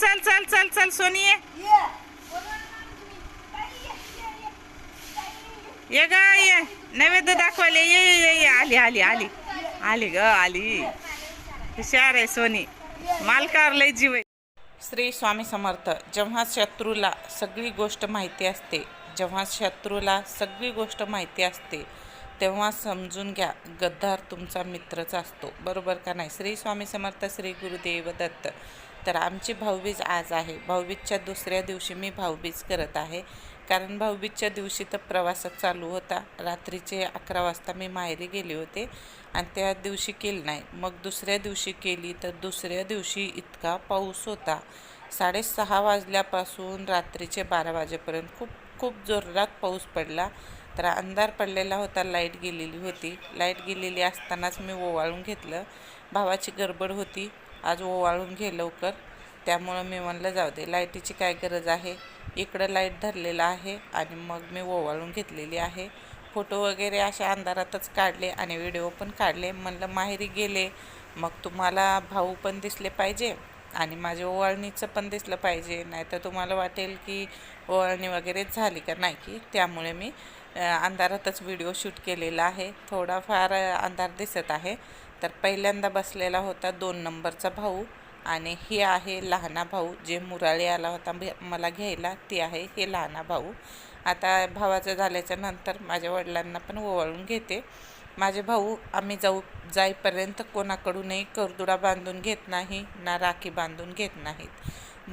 चल चल चल चल सोनी ये ग ये. नैवेद्य दाखवायला ये ये ये, आली आली आली. आली ग आली. हुशार आहे सोनी. मालकावर लय जीव आहे. श्री स्वामी समर्थ जेव्हा शत्रूला सगळी गोष्ट माहिती असते जेव्हा शत्रूला सगळी गोष्ट माहिती असते तेव्हा समजून घ्या गद्दार तुमचा मित्रच असतो. बरोबर का नाही? श्री स्वामी समर्थ श्री गुरुदेव दत्त. तर आमची भाऊबीज आज आहे. भाऊबीजच्या दुसऱ्या दिवशी मी भाऊबीज करत आहे. कारण भाऊबीजच्या दिवशी तर प्रवासात चालू होता. रात्रीचे अकरा वाजता मी माहेरी गेले होते आणि त्या दिवशी केली नाही. मग दुसऱ्या दिवशी केली तर दुसऱ्या दिवशी इतका पाऊस होता. साडेसहा वाजल्यापासून रात्रीचे बारा वाजेपर्यंत खूप खूप जोरात पाऊस पडला. तर अंधार पडलेला होता लाइट गेलेली होती. लाइट गेलेली असतानाच मी ओवाळून घेतलं. भावाची गडबड होती. आज ओवाळून घे लवकर. त्यामुळं मी म्हणलं जाऊ दे लाईटीची काय गरज आहे? इकडं लाइट धरलेलं आहे आणि मग मी ओवाळून घेतलेली आहे. फोटो वगैरे अशा अंधारातच काढले आणि व्हिडिओ पण काढले. म्हणलं माहेरी गेले मग तुम्हाला भाऊ पण दिसले पाहिजे आणि माझ्या ओवाळणीचं पण दिसलं पाहिजे. नाहीतर तुम्हाला वाटेल की ओवाळणी वगैरे झाली का नाही की? त्यामुळे मी अंधारातच व्हिडिओ शूट केलेला आहे. थोडाफार अंधार दिसत आहे. तर पहिल्यांदा बसलेला होता दोन नंबरचा भाऊ. आणि हे आहे लहाना भाऊ जे मुराळे आला होता मला घ्यायला ते आहे हे लहाना भाऊ. आता भावाचं झाल्याच्यानंतर माझ्या वडिलांना पण ओवाळून घेते. माझे भाऊ आम्ही जाऊ जाईपर्यंत कोणाकडूनही करदुडा बांधून घेत नाही ना राखी बांधून घेत नाहीत.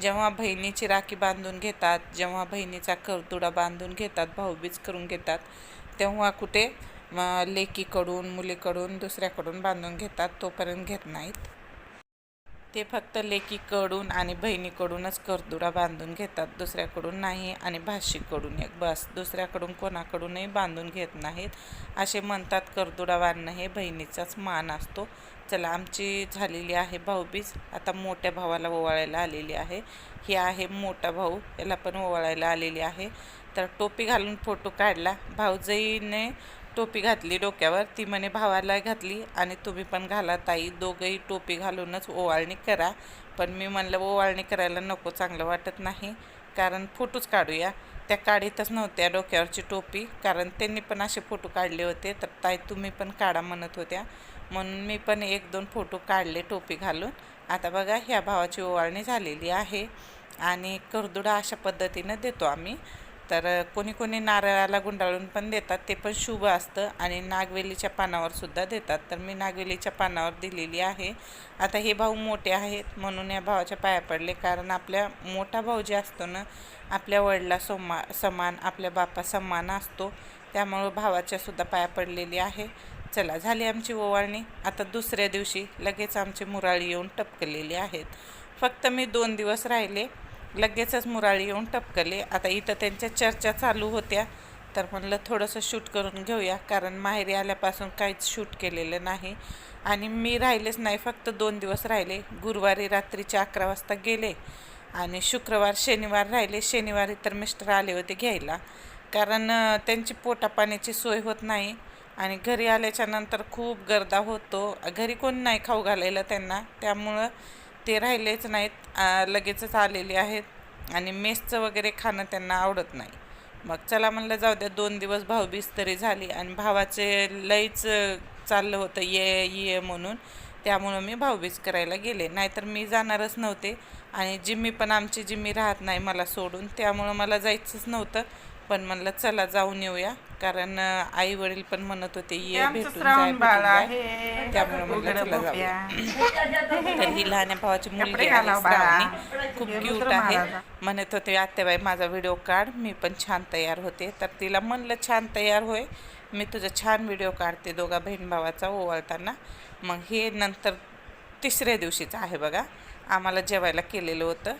जेव्हा बहिणीची राखी बांधून घेतात जेव्हा बहिणीचा करदुडा बांधून घेतात भाऊबीज करून घेतात तेव्हा कुठे लेकीकडून मुलीकडून दुसऱ्याकडून बांधून घेतात तोपर्यंत घेत नाहीत. ते फक्त लेकीकडून आणि बहिणीकडूनच करदुडा बांधून घेतात दुसऱ्याकडून नाही आणि भाषिककडून एक बस. दुसऱ्याकडून कोणाकडूनही बांधून घेत नाहीत. असे म्हणतात करदुडा बांधणं हे बहिणीचाच मान असतो. चला आमची झालेली आहे भाऊबीज. आता मोठ्या भावाला ओवाळायला आलेली आहे. ही आहे मोठा भाऊ. याला पण ओवाळायला आलेली आहे. तर टोपी घालून फोटो काढला. भाऊजईने टोपी घातली डोक्यावर ती म्हणे भावाला घातली आणि तुम्ही पण घाला ताई दोघंही टोपी घालूनच ओवाळणी करा. पण मी म्हणलं ओवाळणी करायला नको चांगलं वाटत नाही कारण फोटोच काढूया. त्या काढीतच नव्हत्या डोक्यावरची टोपी कारण त्यांनी पण असे फोटो काढले होते. तर ताई तुम्ही पण काढा म्हणत होत्या. म्हणून मी पण एक दोन फोटो काढले टोपी घालून. आता बघा ह्या भावाची ओवाळणी झालेली आहे आणि करदुडा अशा पद्धतीनं देतो आम्ही. तर कोणी कोणी नारळाला गुंडाळून पण देतात. ते पण शुभ असतं आणि नागवेलीच्या पानावर सुद्धा देतात. तर मी नागवेलीच्या पानावर दिलेली आहे. आता हे भाऊ मोठे आहेत म्हणून या भावाच्या पाया पडले. कारण आपल्या मोठा भाऊ जे असतो ना आपल्या वडिला सोमा समान आपल्या बापा समान असतो. त्यामुळं भावाच्यासुद्धा पाया पडलेली आहे. चला झाली आमची ओवाळणी. आता दुसऱ्या दिवशी लगेच आमची मुराळी येऊन टपकलेली आहेत. फक्त मी दोन दिवस राहिले. लगेचच मुराळी येऊन टपकले. आता इथं त्यांच्या चर्चा चालू होत्या. तर म्हणलं थोडंसं शूट करून घेऊया कारण माहेरी आल्यापासून काहीच शूट केलेलं नाही. आणि मी राहिलेच नाही फक्त दोन दिवस राहिले. गुरुवारी रात्रीचे अकरा वाजता गेले. आणि शुक्रवार शनिवार राहिले. शनिवारी तर मिस्टर आले होते घ्यायला. कारण त्यांची पोटापाण्याची सोय होत नाही. आणि घरी आल्याच्यानंतर खूप गर्दा होतो. घरी कोण नाही खाऊ घालायला त्यांना. त्यामुळं ते राहिलेच नाहीत लगेचच आलेले आहेत आणि मेसचं वगैरे खाणं त्यांना आवडत नाही. मग चला म्हणलं जाऊ द्या दोन दिवस भाऊबीज तरी झाली आणि भावाचे लईच चाललं होतं ये ये म्हणून. त्यामुळं मी भाऊबीज करायला गेले. नाहीतर मी जाणारच नव्हते आणि जिम्मी पण आमची जिम्मी राहत नाही मला सोडून. त्यामुळं मला जायचंच नव्हतं. पण म्हणलं चला जाऊन येऊया. कारण आई वडील पण म्हणत होते ये भेटून जाय. त्यामुळे म्हणलं चला जाऊया. तर ही लहान भावाची मुलगी आहे श्रावणी खूप क्यूट आहे. म्हणत होते आत्याबाई माझा व्हिडिओ काढ मी पण छान तयार होते. तर तिला म्हणलं छान तयार होय. मी तुझा छान व्हिडिओ काढते दोघा बहीण भावाचा ओवाळताना. मग हे नंतर तिसऱ्या दिवशीचं आहे बघा. आम्हाला जेवायला केलेलं होतं.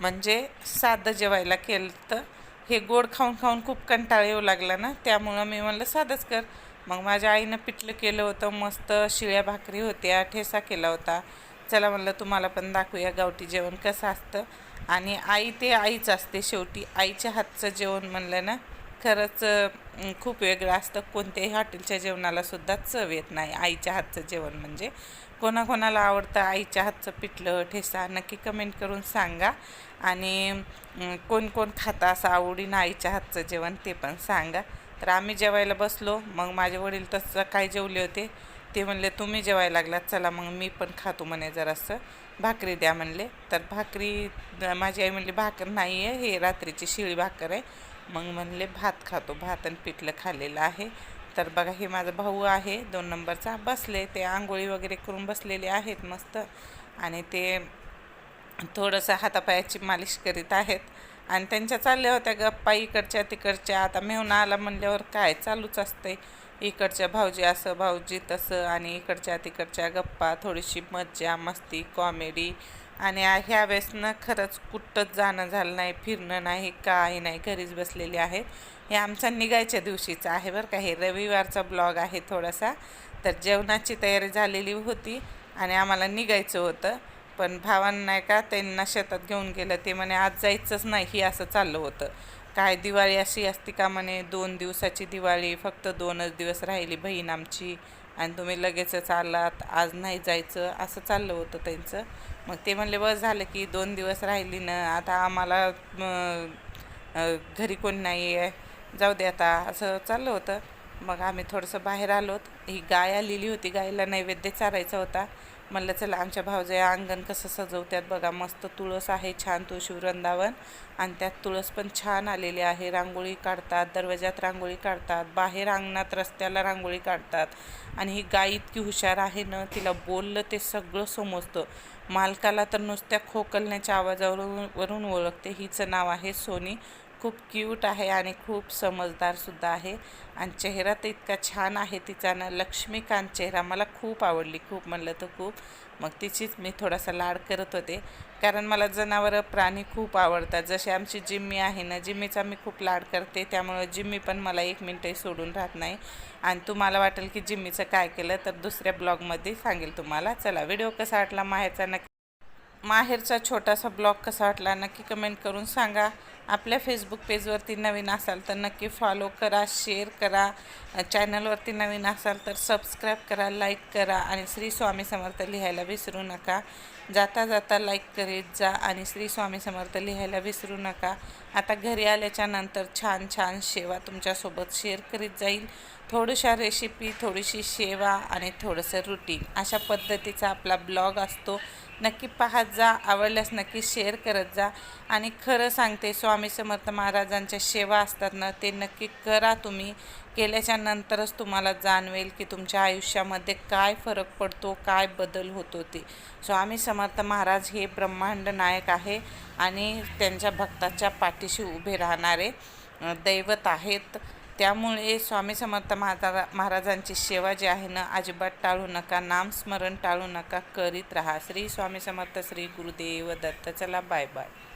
म्हणजे साधं जेवायला केलं तर हे गोड खाऊन खाऊन खूप कंटाळा येऊ लागला ना त्यामुळं मी म्हणलं साधंच कर. मग माझ्या आईनं पिठलं केलं होतं मस्त शिळ्या भाकरी होत्या ठेसा केला होता. चला म्हणलं तुम्हाला पण दाखवूया गावठी जेवण कसं असतं. आणि आई ते आईच असते शेवटी. आईच्या हातचं जेवण म्हणलं ना खरंच खूप वेगळं असतं. कोणत्याही हॉटेलच्या जेवणाला सुद्धा चव येत नाही. आईच्या हातचं जेवण म्हणजे कोणाकोणाला आवडतं आईच्या हातचं पिठलं ठेसा नक्की कमेंट करून सांगा. आणि कोण कोण खातं असं आवडीनं आईच्या हातचं जेवण ते पण सांगा. तर आम्ही जेवायला बसलो. मग माझे वडील तसं काय जेवले होते? ते म्हणले तुम्ही जेवायला लागलात. चला मग मी पण खातो म्हणे जरासं. भाकरी द्या म्हणले. तर भाकरी माझी आई म्हणली भाकर नाही आहे हे रात्रीची शिळी भाकर आहे. मग म्हणले भात खातो भात आणि पिठलं खाल्लेलं आहे. तर बघा हे माझा भाऊ आहे दोन नंबरचा. बसले ते आंघोळी वगैरे करून बसलेले आहेत मस्त. आणि ते थोडंसं हातापायाची मालिश करीत आहेत. आणि त्यांच्या चालल्या होत्या गप्पा इकडच्या तिकडच्या. आता मेहून आला म्हणल्यावर काय चालूच असते इकडच्या भाऊजी असं भाऊजी तसं आणि इकडच्या तिकडच्या गप्पा थोडीशी मज्जा मस्ती कॉमेडी. आणि आ- ह्या वेळेसनं खरंच कुठंच जाणं झालं नाही फिरणं नाही काही नाही घरीच बसलेले आहेत. हे आमचा निघायच्या दिवशीचं आहे बरं का. हे रविवारचा ब्लॉग आहे थोडासा. तर जेवणाची तयारी झालेली होती आणि आम्हाला निघायचं होतं. पण भावांना नाही का त्यांना शेतात घेऊन गेलं ते म्हणे आज जायचंच नाही असं चाललं होतं. काय दिवाळी अशी असती का म्हणे? दोन दिवसाची दिवाळी फक्त दोनच दिवस राहिली बहीण आमची आणि तुम्ही लगेचच आलात आज नाही जायचं असं चाललं होतं त्यांचं. मग ते म्हणले बस झालं की दोन दिवस राहिली ना आता आम्हाला घरी कोण नाही आहे. जाऊ दे आता असं चाललं होतं. मग आम्ही थोडंसं बाहेर आलोत. ही गाय आलेली होती गायीला नैवेद्य चारायचा होता. म्हणलं चला आमच्या भावजया अंगण कसं सजवतात बघा मस्त तुळस आहे छान तुळशी वृंदावन आणि त्यात तुळस पण छान आलेली आहे. रांगोळी काढतात दरवाजात रांगोळी काढतात बाहेर अंगणात रस्त्याला रांगोळी काढतात आणि ही गाय इतकी हुशार आहे ना तिला बोललं ते सगळं समजतं. मालकाला तर नुसत्या खोकलण्याच्या आवाजावरून वरून ओळखते. हिचं नाव आहे सोनी. खूप क्यूट आहे आणि खूप समजदारसुद्धा आहे. आणि चेहरा तर इतका छान आहे तिचा ना लक्ष्मीकांत चेहरा मला खूप आवडली खूप म्हणलं तर खूप. मग तिचीच मी थोडासा लाड करत होते. कारण मला जनावरं प्राणी खूप आवडतात. जसे आमची जिम्मी आहे ना जिम्मीचा मी खूप लाड करते. त्यामुळे जिम्मी पण मला एक मिनटही सोडून राहत नाही. आणि तुम्हाला वाटेल की जिम्मीचं काय केलं तर दुसऱ्या ब्लॉगमध्ये सांगेल तुम्हाला. चला व्हिडिओ कसा वाटला माहेरचा नक्की? माहेरचा छोटासा ब्लॉग कसा वाटला नक्की कमेंट करून सांगा. आपल्या फेसबुक पेजवरती नवीन असाल तर नक्की फॉलो करा शेअर करा. चॅनलवरती नवीन असाल तर सबस्क्राईब करा लाईक करा. आणि श्री स्वामी समर्थ लिहायला विसरू नका. जाता जाता लाईक करीत जा आणि श्री स्वामी समर्थ लिहायला विसरू नका. आता घरी आल्याच्यानंतर छान छान सेवा तुमच्यासोबत शेअर करीत जाईल. थोड्याशा रेसिपी थोडीशी सेवा आणि थोडंसं रुटीन अशा पद्धतीचा आपला ब्लॉग असतो. नक्की पाहत जा आवडल्यास नक्की शेअर करत जा. आणि खरं सांगते स्वामी समर्थ महाराजांच्या सेवा असतात ना ते नक्की करा तुम्ही. केल्याच्या नंतरच तुम्हाला जाणवेल की तुमच्या आयुष्यामध्ये काय फरक पडतो काय बदल होतो ते स्वामी समर्थ महाराज हे ब्रह्मांड नायक आहे आणि त्यांच्या भक्ताच्या पाठीशी उभे राहणारे दैवत आहेत. त्यामुळे स्वामी समर्थ महारा महाराजांची सेवा जी आहे ना अजिबात टाळू नका नामस्मरण टाळू नका करीत राहा. श्री स्वामी समर्थ श्री गुरुदेव दत्त. चला बाय बाय